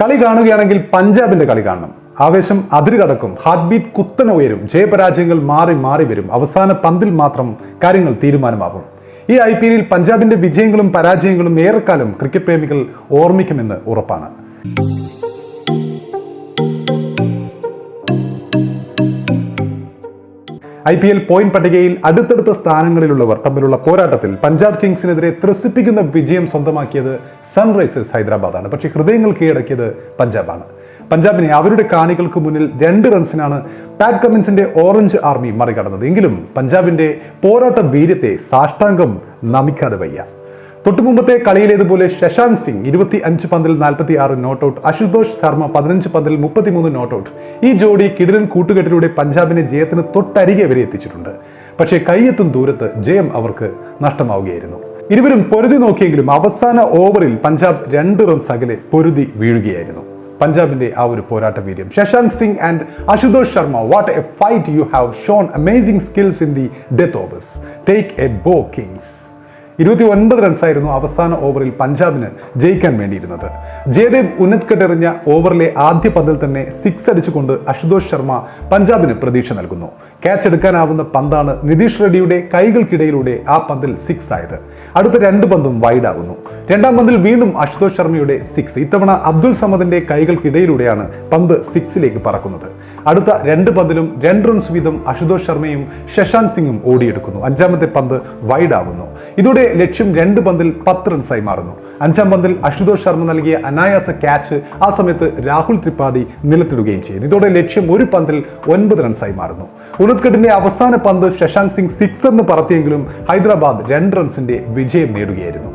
കളി കാണുകയാണെങ്കിൽ പഞ്ചാബിന്റെ കളി കാണണം. ആവേശം അതിരുകടക്കും. ഹാർട്ട് ബീറ്റ് കുത്തനെ ഉയരും. ജയപരാജയങ്ങൾ മാറി മാറി വരും. അവസാന പന്തിൽ മാത്രം കാര്യങ്ങൾ തീരുമാനമാകും. ഈ ഐ പി എല്ലിൽ പഞ്ചാബിന്റെ വിജയങ്ങളും പരാജയങ്ങളും ഏറെക്കാലം ക്രിക്കറ്റ് പ്രേമികൾ ഓർമ്മിക്കുമെന്ന് ഉറപ്പാണ്. ഐ പി എൽ പോയിന്റ് പട്ടികയിൽ അടുത്തടുത്ത സ്ഥാനങ്ങളിലുള്ളവർ തമ്മിലുള്ള പോരാട്ടത്തിൽ പഞ്ചാബ് കിങ്സിനെതിരെ ത്രസിപ്പിക്കുന്ന വിജയം സ്വന്തമാക്കിയത് സൺറൈസേഴ്സ് ഹൈദരാബാദാണ്. പക്ഷേ ഹൃദയങ്ങൾ കീഴടക്കിയത് പഞ്ചാബാണ്. പഞ്ചാബിനെ അവരുടെ കാണികൾക്ക് മുന്നിൽ രണ്ട് റൺസിനാണ് പാറ്റ് കമ്മിൻസിന്റെ ഓറഞ്ച് ആർമി മറികടന്നത്. എങ്കിലും പഞ്ചാബിന്റെ പോരാട്ട വീര്യത്തെ സാഷ്ടാംഗം നമിക്കാതെ വയ്യ. തൊട്ടുമുമ്പത്തെ കളിയിലേതുപോലെ ശശാന്ത് സിംഗ് ഇരുപത്തി അഞ്ച് പന്തിൽ നാൽപ്പത്തി ആറ് നോട്ട് ഔട്ട് അശുതോഷ് ശർമ്മ പതിനഞ്ച് പന്തിൽ മുപ്പത്തിമൂന്ന് നോട്ട് ഔട്ട് ഈ ജോഡി കിടിലൻ കൂട്ടുകെട്ടിലൂടെ പഞ്ചാബിനെ ജയത്തിന് തൊട്ടരികെ വരെ എത്തിച്ചിട്ടുണ്ട്. പക്ഷേ കൈയെത്തും ദൂരത്ത് ജയം അവർക്ക് നഷ്ടമാവുകയായിരുന്നു. ഇരുവരും പൊരുതി നോക്കിയെങ്കിലും അവസാന ഓവറിൽ പഞ്ചാബ് രണ്ട് റൺസ് അകലെ പൊരുതി വീഴുകയായിരുന്നു. പഞ്ചാബിന്റെ ആ ഒരു പോരാട്ട വീര്യം. Shashank Singh and Ashutosh Sharma what a fight you have shown amazing skills in the death overs take a bow Kings ഇരുപത്തി ഒൻപത് റൺസായിരുന്നു അവസാന ഓവറിൽ പഞ്ചാബിന് ജയിക്കാൻ വേണ്ടിയിരുന്നത്. ജയദേവ് ഉന്നത്കെട്ടെറിഞ്ഞ ഓവറിലെ ആദ്യ പന്തിൽ തന്നെ സിക്സ് അടിച്ചുകൊണ്ട് അശുതോഷ് ശർമ്മ പഞ്ചാബിന് പ്രതീക്ഷ നൽകുന്നു. ക്യാച്ച് എടുക്കാനാവുന്ന പന്താണ് നിതീഷ് റെഡ്ഡിയുടെ കൈകൾക്കിടയിലൂടെ ആ പന്തിൽ സിക്സ് ആയത്. അടുത്ത രണ്ട് പന്തും വൈഡ് ആകുന്നു രണ്ടാം പന്തിൽ വീണ്ടും അശുതോഷ് ശർമ്മയുടെ സിക്സ് ഇത്തവണ അബ്ദുൾ സമദിന്റെ കൈകൾക്കിടയിലൂടെയാണ് പന്ത് സിക്സിലേക്ക് പറക്കുന്നത്. അടുത്ത രണ്ട് പന്തിലും രണ്ട് റൺസ് വീതം അശുതോഷ് ശർമ്മയും ശശാന്ത് സിംഗും ഓടിയെടുക്കുന്നു. അഞ്ചാമത്തെ പന്ത് വൈഡ് ആകുന്നു ഇതോടെ ലക്ഷ്യം രണ്ട് പന്തിൽ പത്ത് റൺസായി മാറുന്നു. അഞ്ചാം പന്തിൽ അശുതോഷ് ശർമ്മ നൽകിയ അനായാസ ക്യാച്ച് ആ സമയത്ത് രാഹുൽ ത്രിപാഠി നിലത്തിടുകയും ചെയ്യുന്നു. ഇതോടെ ലക്ഷ്യം ഒരു പന്തിൽ ഒൻപത് റൺസായി മാറുന്നു. ഉണത്കട്ടിന്റെ അവസാന പന്ത് ശശാങ്ക് സിംഗ് സിക്സറിന് പറത്തിയെങ്കിലും ഹൈദരാബാദ് രണ്ട് റൺസിന്റെ വിജയം നേടുകയായിരുന്നു.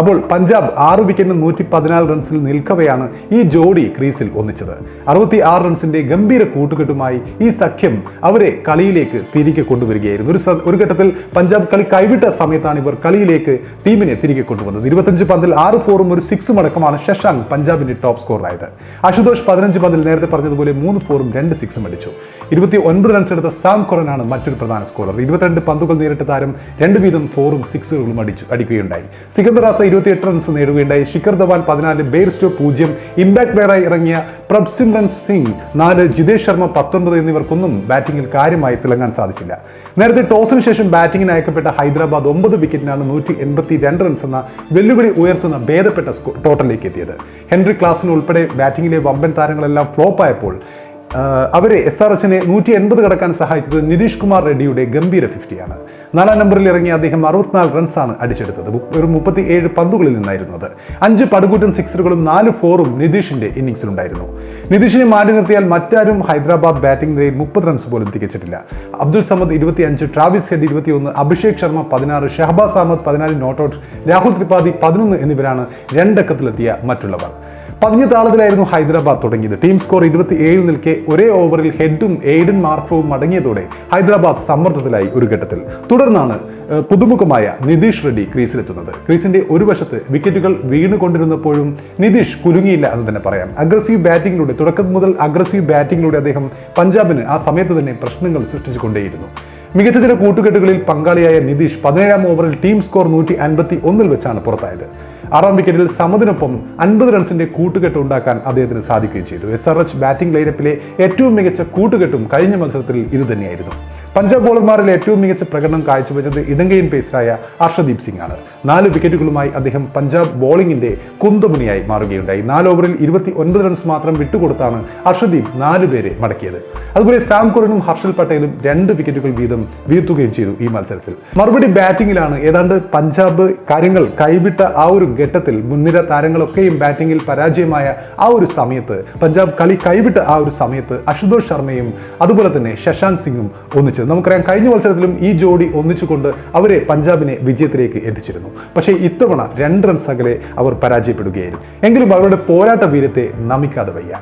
അപ്പോൾ പഞ്ചാബ് ആറ് വിക്കറ്റിന് നൂറ്റി പതിനാല് റൺസിൽ നിൽക്കവെയാണ് ഈ ജോഡി ക്രീസിൽ ഒന്നിച്ചത്. അറുപത്തി ആറ് റൺസിന്റെ ഗംഭീര കൂട്ടുകെട്ടുമായി ഈ സഖ്യം അവരെ കളിയിലേക്ക് തിരികെ കൊണ്ടുവരികയായിരുന്നു. ഒരു ഒരു ഘട്ടത്തിൽ പഞ്ചാബ് കളി കൈവിട്ട സമയത്താണ് ഇവർ കളിയിലേക്ക് ടീമിനെ തിരികെ കൊണ്ടുവന്നത്. ഇരുപത്തഞ്ച് പന്തിൽ ആറ് ഫോറും ഒരു സിക്സും അടക്കമാണ് ശശാങ്ക് പഞ്ചാബിന്റെ ടോപ്പ് സ്കോറായത് അശുതോഷ് പതിനഞ്ച് പന്തിൽ നേരത്തെ പറഞ്ഞതുപോലെ മൂന്ന് ഫോറും രണ്ട് സിക്സും അടിച്ചു. ഇരുപത്തി ഒൻപത് റൺസ് എടുത്ത സാം കൊറനാണ് മറ്റൊരു പ്രധാന സ്കോറർ ഇരുപത്തിരണ്ട് പന്തുകൾ നേരിട്ട താരം രണ്ട് വീതം ഫോറും സിക്സുകളും അടിച്ചു അടിക്കുകയുണ്ടായി. സിക്കന്ദർ ഇരുപത്തിയെട്ട് റൺസ് നേടുകയുണ്ടായി. ശിഖർ ധവാൻ പതിനാല് ബെയർസ്റ്റോ പൂജ്യം ഇമ്പാക്ട് പ്ലെയറായി ഇറങ്ങിയ പ്രഭ്സിമ്രൻ സിംഗ് നാല് ജിതേഷ് ശർമ്മ പത്തൊൻപത് എന്നിവർക്കൊന്നും ബാറ്റിംഗിൽ കാര്യമായി തിളങ്ങാൻ സാധിച്ചില്ല. നേരത്തെ ടോസിന് ശേഷം ബാറ്റിംഗിന് അയക്കപ്പെട്ട ഹൈദരാബാദ് ഒമ്പത് വിക്കറ്റിനാണ് നൂറ്റി എൺപത്തി രണ്ട് റൺസ് എന്ന വെല്ലുവിളി ഉയർത്തുന്ന ഭേദപ്പെട്ട ടോട്ടലിലേക്ക് എത്തിയത്. ഹെൻറി ക്ലാസിന് ഉൾപ്പെടെ ബാറ്റിംഗിലെ വമ്പൻ താരങ്ങളെല്ലാം ഫ്ലോപ്പായപ്പോൾ അവരെ എസ് ആർ എച്ചിനെ നൂറ്റി എൺപത് കടക്കാൻ സഹായിച്ചത് നിതീഷ് കുമാർ റെഡ്ഡിയുടെ ഗംഭീര ഫിഫ്റ്റിയാണ് നാലാം നമ്പറിൽ ഇറങ്ങിയ അദ്ദേഹം അറുപത്തിനാല് റൺസാണ് അടിച്ചെടുത്തത്. ഒരു മുപ്പത്തി ഏഴ് പന്തുകളിൽ നിന്നായിരുന്നത് അഞ്ച് പടുകൂറ്റും സിക്സറുകളും നാല് ഫോറും നിതീഷിന്റെ ഇന്നിംഗ്സിലുണ്ടായിരുന്നു. നിതീഷിനെ മാറ്റി നിർത്തിയാൽ മറ്റാരും ഹൈദരാബാദ് ബാറ്റിംഗ് നിരയിൽ മുപ്പത് റൺസ് പോലും തികച്ചിട്ടില്ല. അബ്ദുൾ സമദ് ഇരുപത്തി അഞ്ച് ട്രാവിസ് ഹെഡ് ഇരുപത്തിയൊന്ന് അഭിഷേക് ശർമ്മ പതിനാറ് ഷഹബാസ് അഹമ്മദ് പതിനാല് നോട്ട് ഔട്ട് രാഹുൽ ത്രിപാഠി പതിനൊന്ന് എന്നിവരാണ് രണ്ടക്കത്തിലെത്തിയ മറ്റുള്ളവർ. പതിഞ്ഞ താളത്തിലായിരുന്നു ഹൈദരാബാദ് തുടങ്ങിയത്. ടീം സ്കോർ ഇരുപത്തി ഏഴ് നിൽക്കെ ഒരേ ഓവറിൽ ഹെഡും എയ്ഡൻ മാർക്കവും മടങ്ങിയതോടെ ഹൈദരാബാദ് സമ്മർദ്ദത്തിലായി ഒരു ഘട്ടത്തിൽ. തുടർന്നാണ് പുതുമുഖമായ നിതീഷ് റെഡ്ഡി ക്രീസിലെത്തുന്നത്. ക്രീസിന്റെ ഒരു വശത്ത് വിക്കറ്റുകൾ വീണുകൊണ്ടിരുന്നപ്പോഴും നിതീഷ് കുലുങ്ങിയില്ല എന്ന് തന്നെ പറയാം. അഗ്രസീവ് ബാറ്റിംഗിലൂടെ തുടക്കം മുതൽ അഗ്രസീവ് ബാറ്റിംഗിലൂടെ അദ്ദേഹം പഞ്ചാബിന് ആ സമയത്ത് തന്നെ പ്രശ്നങ്ങൾ സൃഷ്ടിച്ചുകൊണ്ടേയിരുന്നു. മികച്ച ചില കൂട്ടുകെട്ടുകളിൽ പങ്കാളിയായ നിതീഷ് പതിനേഴാം ഓവറിൽ ടീം സ്കോർ നൂറ്റി അൻപത്തി ഒന്നിൽ വെച്ചാണ് പുറത്തായത്. ആറാം വിക്കറ്റിൽ സമതിനൊപ്പം അൻപത് റൺസിന്റെ കൂട്ടുകെട്ട് ഉണ്ടാക്കാൻ അദ്ദേഹത്തിന് സാധിക്കുകയും ചെയ്തു. എസ് ആർ എച്ച് ബാറ്റിംഗ് ലൈനപ്പിലെ ഏറ്റവും മികച്ച കൂട്ടുകെട്ടും കഴിഞ്ഞ മത്സരത്തിൽ ഇത് തന്നെയായിരുന്നു. പഞ്ചാബ് ബോളർമാരിൽ ഏറ്റവും മികച്ച പ്രകടനം കാഴ്ചവെച്ചത് ഇടങ്കയും പേസറായ ഹർഷദീപ് സിംഗ് ആണ് നാല് വിക്കറ്റുകളുമായി അദ്ദേഹം പഞ്ചാബ് ബോളിംഗിന്റെ കുന്തമുണിയായി മാറുകയുണ്ടായി. നാല് ഓവറിൽ ഇരുപത്തി ഒൻപത് റൺസ് മാത്രം വിട്ടുകൊടുത്താണ് ഹർഷദീപ് നാല് പേരെ മടക്കിയത്. അതുപോലെ സാം കുറിനും ഹർഷൽ പട്ടേലും രണ്ട് വിക്കറ്റുകൾ വീതം വീഴ്ത്തുകയും ചെയ്തു ഈ മത്സരത്തിൽ. മറുപടി ബാറ്റിംഗിലാണ്. ഏതാണ്ട് പഞ്ചാബ് കാര്യങ്ങൾ കൈവിട്ട ആ ഒരു ഘട്ടത്തിൽ മുൻനിര താരങ്ങളൊക്കെയും ബാറ്റിംഗിൽ പരാജയമായ ആ ഒരു സമയത്ത് പഞ്ചാബ് കളി കൈവിട്ട ആ ഒരു സമയത്ത് അശുതോഷ് ശർമ്മയും അതുപോലെ തന്നെ ശശാന്ത് സിംഗും ഒന്നിച്ചത് നമുക്കറിയാം കഴിഞ്ഞ മത്സരത്തിലും ഈ ജോഡി ഒന്നിച്ചുകൊണ്ട് അവരെ പഞ്ചാബിനെ വിജയത്തിലേക്ക് എത്തിച്ചിരുന്നു. പക്ഷേ ഇത്തവണ രണ്ട് റൺസ് അകലെ അവർ പരാജയപ്പെടുകയായിരുന്നു. എങ്കിലും അവരുടെ പോരാട്ട വീരത്തെ നമിക്കാതെ വയ്യ.